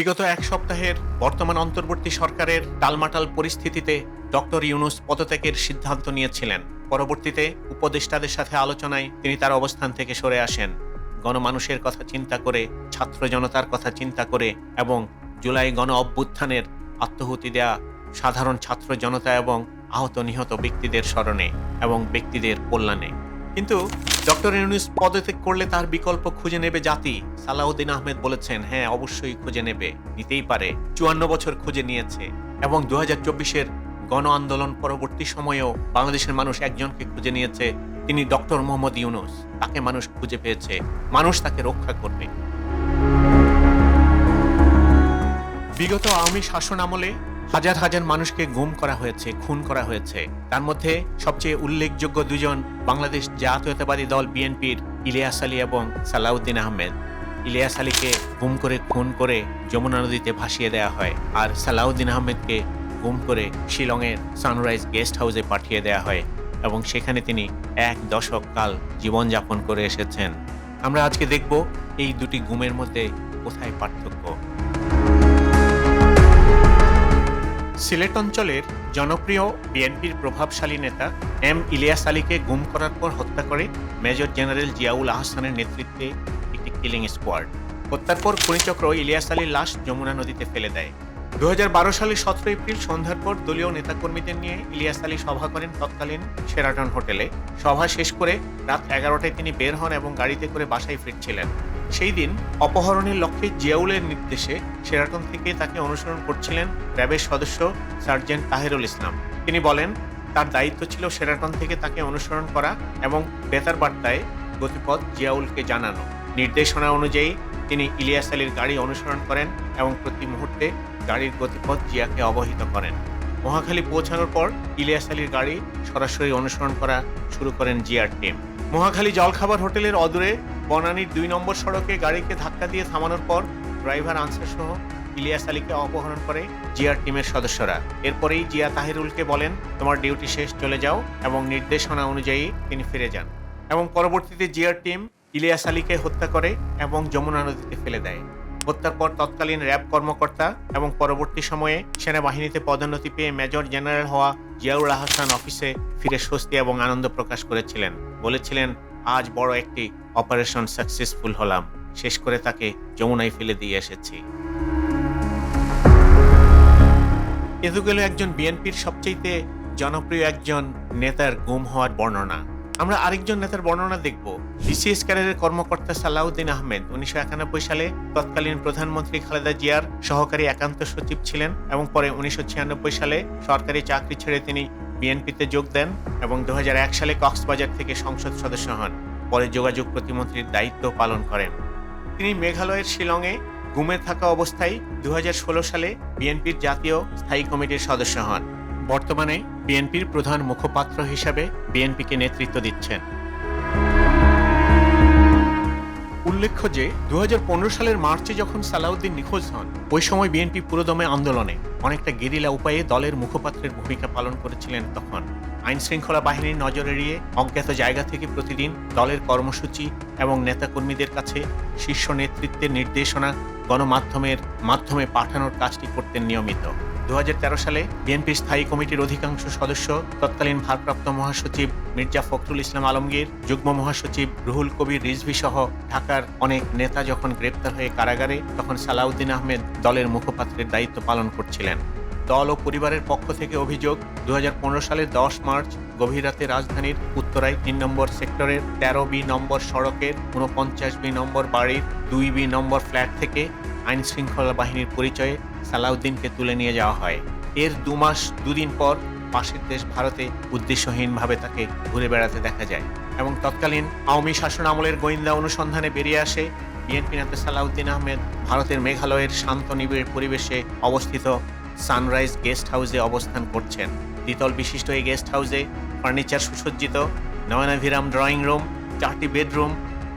বিগত এক সপ্তাহের বর্তমান অন্তর্বর্তী সরকারের টালমাটাল পরিস্থিতিতে ডক্টর ইউনুস পদত্যাগের সিদ্ধান্ত নিয়েছিলেন। পরবর্তীতে উপদেষ্টাদের সাথে আলোচনায় তিনি তার অবস্থান থেকে সরে আসেন। গণমানুষের কথা চিন্তা করে, ছাত্র জনতার কথা চিন্তা করে এবং জুলাই গণ অভ্যুত্থানের আত্মহুতি দেয়া সাধারণ ছাত্র জনতা এবং আহত নিহত ব্যক্তিদের স্মরণে এবং ব্যক্তিদের কল্যাণে। কিন্তু ডক্টর ইউনুস পদত্যাগ করলে তার বিকল্প খুঁজে নেবে জাতি। সালাউদ্দিন আহমেদ বলেছেন হ্যাঁ অবশ্যই খুঁজে নেবে। নিতেই পারে। চুয়ান্ন বছর খুঁজে নিয়েছে এবং দু হাজার চব্বিশের গণ আন্দোলন পরবর্তী সময়েও বাংলাদেশের মানুষ একজনকে খুঁজে নিয়েছে। তিনি ডক্টর মোহাম্মদ ইউনুস। তাকে মানুষ খুঁজে পেয়েছে। মানুষ তাকে রক্ষা করবে। বিগত আওয়ামী শাসন আমলে হাজার হাজার মানুষকে গুম করা হয়েছে, খুন করা হয়েছে। তার মধ্যে সবচেয়ে উল্লেখযোগ্য দুজন বাংলাদেশ জাতীয়তাবাদী দল বিএনপির ইলিয়াস আলী এবং সালাউদ্দিন আহমেদ। ইলিয়াস আলীকে গুম করে, খুন করে যমুনা নদীতে ভাসিয়ে দেওয়া হয় আর সালাউদ্দিন আহমেদকে গুম করে শিলংয়ের সানরাইজ গেস্ট হাউসে পাঠিয়ে দেওয়া হয় এবং সেখানে তিনি এক দশক কাল জীবনযাপন করে এসেছেন। আমরা আজকে দেখব এই দুটি গুমের মধ্যে কোথায় পার্থক্য। সিলেট অঞ্চলের জনপ্রিয় বিএনপির প্রভাবশালী নেতা এম ইলিয়াস আলীকে গুম করার পর হত্যা করে মেজর জেনারেল জিয়াউল আহসানের নেতৃত্বে একটি কিলিং স্কোয়াড হত্যার পর খনিচক্র ইলিয়াস আলীর লাশ যমুনা নদীতে ফেলে দেয়। দু হাজার বারো সালের সতেরো এপ্রিল সন্ধ্যার পর দলীয় নেতাকর্মীদের নিয়ে ইলিয়াস আলী সভা করেন তৎকালীন সেরাটন হোটেলে। সভা শেষ করে রাত এগারোটায় তিনি বের হন এবং গাড়িতে করে বাসায় ফিরছিলেন। সেই দিন অপহরণের লক্ষ্যে জিয়াউলের নির্দেশে সেরাটন থেকে তাকে অনুসরণ করছিলেন র্যাবের সদস্য সার্জেন্ট তাহেরুল ইসলাম। তিনি বলেন, তার দায়িত্ব ছিল সেরাটন থেকে তাকে অনুসরণ করা এবং বেতার বার্তায় গতিপথ জিয়াউলকে জানানো। নির্দেশনা অনুযায়ী তিনি ইলিয়াস আলীর গাড়ি অনুসরণ করেন এবং প্রতি মুহূর্তে গাড়ির গতিপথ জিয়াকে অবহিত করেন। মহাখালী পৌঁছানোর পর ইলিয়াস আলীর গাড়ি সরাসরি অনুসরণ করা শুরু করেন জিয়ার টিম। মহাখালী জলখাবার হোটেলের অদূরে বনানীর দুই নম্বর সড়কে গাড়িকে ধাক্কা দিয়ে থামানোর পর ড্রাইভার আনসার সহ ইলিয়াস আলীকে অপহরণ করে জিয়ার টিমের সদস্যরা। এরপরেই জিয়া তাহিরুলকে বলেন, তোমার ডিউটি শেষ, চলে যাও এবং নির্দেশনা অনুযায়ী তিনি ফিরে যান। এবং পরবর্তীতে জিয়ার টিম ইলিয়াস আলীকে হত্যা করে এবং যমুনা নদীতে ফেলে দেয়। হত্যার পর তৎকালীন র্যাব কর্মকর্তা এবং পরবর্তী সময়ে সেনাবাহিনীতে পদোন্নতি পেয়ে মেজর জেনারেল হওয়া জিয়াউল আহসান অফিসে ফিরে স্বস্তি এবং আনন্দ প্রকাশ করেছিলেন। বলেছিলেন আজ বড় একটি অপারেশন সাকসেসফুল হলাম। শেষ করে তাকে যমুনায় ফেলে দিয়ে এসেছি। এদু গেল একজন বিএনপির সবচেয়ে জনপ্রিয় একজন নেতার গুম হওয়ার বর্ণনা। আমরা আরেকজন নেতার বর্ণনা দেখব। বিসিএস ক্যাডারের কর্মকর্তা সালাউদ্দিন আহমেদ, উনিশশো একানব্বই সালে তৎকালীন প্রধানমন্ত্রী খালেদা জিয়ার সহকারী একান্ত সচিব ছিলেন এবং পরে উনিশশো ছিয়ানব্বই সালে সরকারি চাকরি ছেড়ে তিনি বিএনপিতে যোগ দেন এবং দু হাজার এক সালে কক্সবাজার থেকে সংসদ সদস্য হন। পরে যোগাযোগ প্রতিমন্ত্রীর দায়িত্ব পালন করেন। তিনি মেঘালয়ের শিলংয়ে গুমে থাকা অবস্থায় দু হাজার ষোলো সালে বিএনপির জাতীয় স্থায়ী কমিটির সদস্য হন। বর্তমানে বিএনপির প্রধান মুখপাত্র হিসাবে বিএনপিকে নেতৃত্ব দিচ্ছেন। উল্লেখ্য যে দু হাজার পনেরো সালের মার্চে যখন সালাউদ্দিন নিখোঁজ হন, ওই সময় বিএনপি পুরোদমে আন্দোলনে অনেকটা গেরিলা উপায়ে দলের মুখপাত্রের ভূমিকা পালন করেছিলেন তখন। আইন শৃঙ্খলা বাহিনীর নজর এড়িয়ে অজ্ঞাত জায়গা থেকে প্রতিদিন দলের কর্মসূচি এবং নেতাকর্মীদের কাছে শীর্ষ নেতৃত্বের নির্দেশনা গণমাধ্যমের মাধ্যমে পাঠানোর কাজটি করতেন নিয়মিত। দু হাজার তেরো সালে বিএনপির স্থায়ী কমিটির অধিকাংশ সদস্য তৎকালীন ভারপ্রাপ্ত মহাসচিব মির্জা ফখরুল ইসলাম আলমগীর, যুগ্ম মহাসচিব রুহুল কবির রিজভি সহ ঢাকার অনেক নেতা যখন গ্রেপ্তার হয়ে কারাগারে, তখন সালাউদ্দিন আহমেদ দলের মুখপাত্রের দায়িত্ব পালন করছিলেন। দল ও পরিবারের পক্ষ থেকে অভিযোগ দু হাজার পনেরো সালের দশ মার্চ গভীর রাতে রাজধানীর উত্তরায় তিন নম্বর সেক্টরের তেরো বি নম্বর সড়কের উনপঞ্চাশ বি নম্বর বাড়ির দুই বি নম্বর ফ্ল্যাট থেকে আইন শৃঙ্খলা বাহিনীর পরিচয়ে সালাউদ্দিনকে তুলে নিয়ে যাওয়া হয়। এর দু মাস দুদিন পর পাশের দেশ ভারতে উদ্দেশ্যহীনভাবে তাকে ঘুরে বেড়াতে দেখা যায় এবং তৎকালীন আওয়ামী শাসন আমলের গোয়েন্দা অনুসন্ধানে বেরিয়ে আসে। বিএনপি নেতা সালাউদ্দিন আহমেদ ভারতের মেঘালয়ের শান্ত, নিবিড় পরিবেশে অবস্থিত সানরাইজ গেস্ট হাউসে অবস্থান করছেন। দ্বিতল বিশিষ্ট এই গেস্ট হাউসে ফার্নিচার সুসজ্জিত, নয়নাভিরাম ড্রয়িং রুম, চারটি বেডরুম,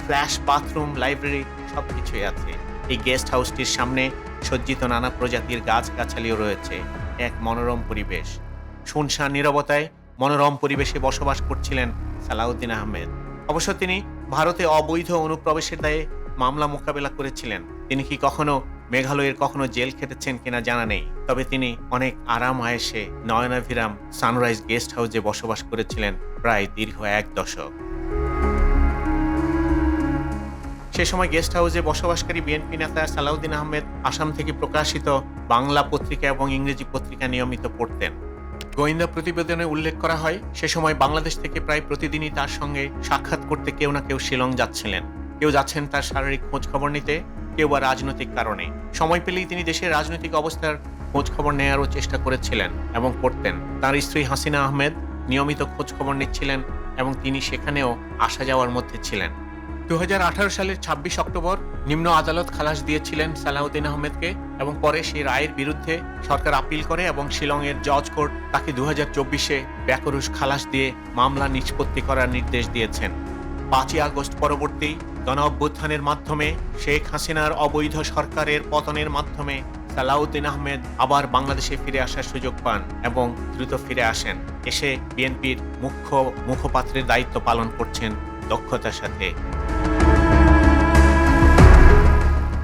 ফ্ল্যাশ, বাথরুম, লাইব্রেরি সব কিছুই আছে। এই গেস্ট হাউসটির সামনে সজ্জিত নানা প্রজাতির গাছগাছালিও রয়েছে। এক মনোরম পরিবেশ। শুনশান নীরবতায় মনোরম পরিবেশে বসবাস করছিলেন সালাউদ্দিন আহমেদ। অবশ্য তিনি ভারতে অবৈধ অনুপ্রবেশের দায়ে মামলা মোকাবেলা করেছিলেন। তিনি কি কখনো মেঘালয়ের কখনো জেল খেটেছেন কিনা জানা নেই। তবে তিনি অনেক আরাম আয়েসে নয়নাভিরাম সানরাইজ গেস্ট হাউসে বসবাস করেছিলেন প্রায় দীর্ঘ এক দশক। সে সময় গেস্ট হাউসে বসবাসকারী বিএনপি নেতা সালাউদ্দিন আহমেদ আসাম থেকে প্রকাশিত বাংলা পত্রিকা এবং ইংরেজি পত্রিকা নিয়মিত পড়তেন। গোয়েন্দা প্রতিবেদনে উল্লেখ করা হয়, সে সময় বাংলাদেশ থেকে প্রায় প্রতিদিনই তার সঙ্গে সাক্ষাৎ করতে কেউ না কেউ শিলং যাচ্ছিলেন। কেউ যাচ্ছেন তার শারীরিক খোঁজ খবর নিতে, কেউ বা রাজনৈতিক কারণে। সময় পেলেই তিনি দেশের রাজনৈতিক অবস্থার খোঁজ খবর নেওয়ারও চেষ্টা করেছিলেন এবং করতেন। তার স্ত্রী হাসিনা আহমেদ নিয়মিত খোঁজ খবর নিচ্ছিলেন এবং তিনি সেখানেও আসা যাওয়ার মধ্যে ছিলেন। দু হাজার আঠারো সালের ছাব্বিশ অক্টোবর নিম্ন আদালত খালাস দিয়েছিলেন সালাউদ্দিন আহমেদকে এবং পরে সেই রায়ের বিরুদ্ধে সরকার আপিল করে এবং শিলংয়ের জজ কোর্ট তাকে দু হাজার চব্বিশে ব্যাকরুষ খালাস দিয়ে মামলা নিষ্পত্তি করার নির্দেশ দিয়েছেন। পাঁচই আগস্ট পরবর্তী গণ অভ্যুত্থানের মাধ্যমে শেখ হাসিনার অবৈধ সরকারের পতনের মাধ্যমে সালাউদ্দিন আহমেদ আবার বাংলাদেশে ফিরে আসার সুযোগ পান এবং দ্রুত ফিরে আসেন। এসে বিএনপির মুখ্য মুখপাত্রের দায়িত্ব পালন করছেন দক্ষতার সাথে।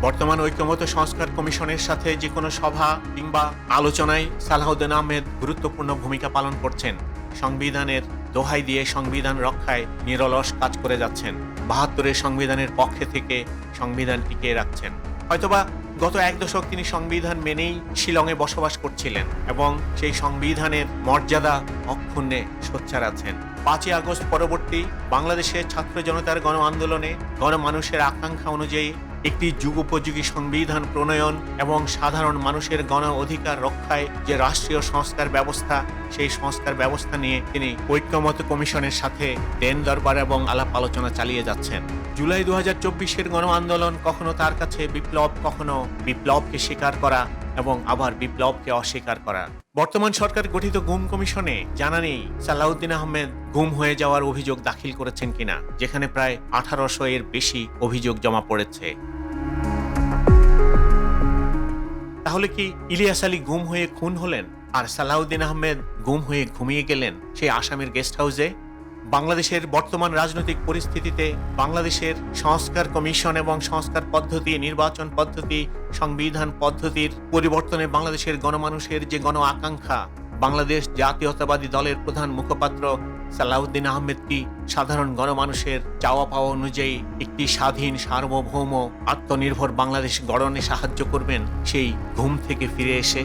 বর্তমান ঐক্যমত সংস্কার কমিশনের সাথে যে কোনো সভা কিংবা আলোচনায় সালাউদ্দিন আহমেদ গুরুত্বপূর্ণ ভূমিকা পালন করছেন। সংবিধানের দোহাই দিয়ে সংবিধান রক্ষায় নিরলস কাজ করে যাচ্ছেন। বাহাত্তরের সংবিধানের পক্ষে থেকে সংবিধান টিকিয়ে রাখছেন হয়তোবা গত এক দশক তিনি সংবিধান মেনেই শিলংয়ে বসবাস করছিলেন এবং সেই সংবিধানের মর্যাদা অক্ষুণ্ণে সোচ্চার আছেন। পাঁচই আগস্ট পরবর্তী বাংলাদেশের ছাত্র জনতার গণ আন্দোলনে গণমানুষের আকাঙ্ক্ষা অনুযায়ী একটি যুগোপযোগী সংবিধান প্রণয়ন এবং সাধারণ মানুষের গণ অধিকার রক্ষায় যে রাষ্ট্রীয় সংস্কার ব্যবস্থা, সেই সংস্কার ব্যবস্থা নিয়ে তিনি ঐক্যমত কমিশনের সাথে দেন দরবার এবং আলাপ আলোচনা চালিয়ে যাচ্ছেন। জুলাই দু হাজার চব্বিশের গণ আন্দোলন কখনো তার কাছে বিপ্লব, কখনো বিপ্লবকে স্বীকার করা এবং আবার বিপ্লবকে অস্বীকার করা। বর্তমান সরকার গঠিত গুম কমিশনে জানা নেই সালাউদ্দিন আহমেদ গুম হয়ে যাওয়ার অভিযোগ দাখিল করেছেন কিনা, যেখানে প্রায় আঠারোশো এর বেশি অভিযোগ জমা পড়েছে। তাহলে কি ইলিয়াস আলী গুম হয়ে খুন হলেন? আর সালাউদ্দিন আহমেদ গুম হয়ে ঘুমিয়ে গেলেন সেই আসামের গেস্ট হাউসে? বাংলাদেশের বর্তমান রাজনৈতিক পরিস্থিতিতে বাংলাদেশের সংস্কার কমিশন এবং সংস্কার পদ্ধতি, নির্বাচন পদ্ধতি, সংবিধান পদ্ধতির পরিবর্তনে বাংলাদেশের গণমানুষের যে গণ আকাঙ্ক্ষা, বাংলাদেশ জাতীয়তাবাদী দলের প্রধান মুখপাত্র সালাউদ্দিন আহমেদ কি সাধারণ গণমানুষের চাওয়া পাওয়া অনুযায়ী একটি স্বাধীন, সার্বভৌম, আত্মনির্ভর বাংলাদেশ গড়নে সাহায্য করবেন সেই ঘুম থেকে ফিরে এসে?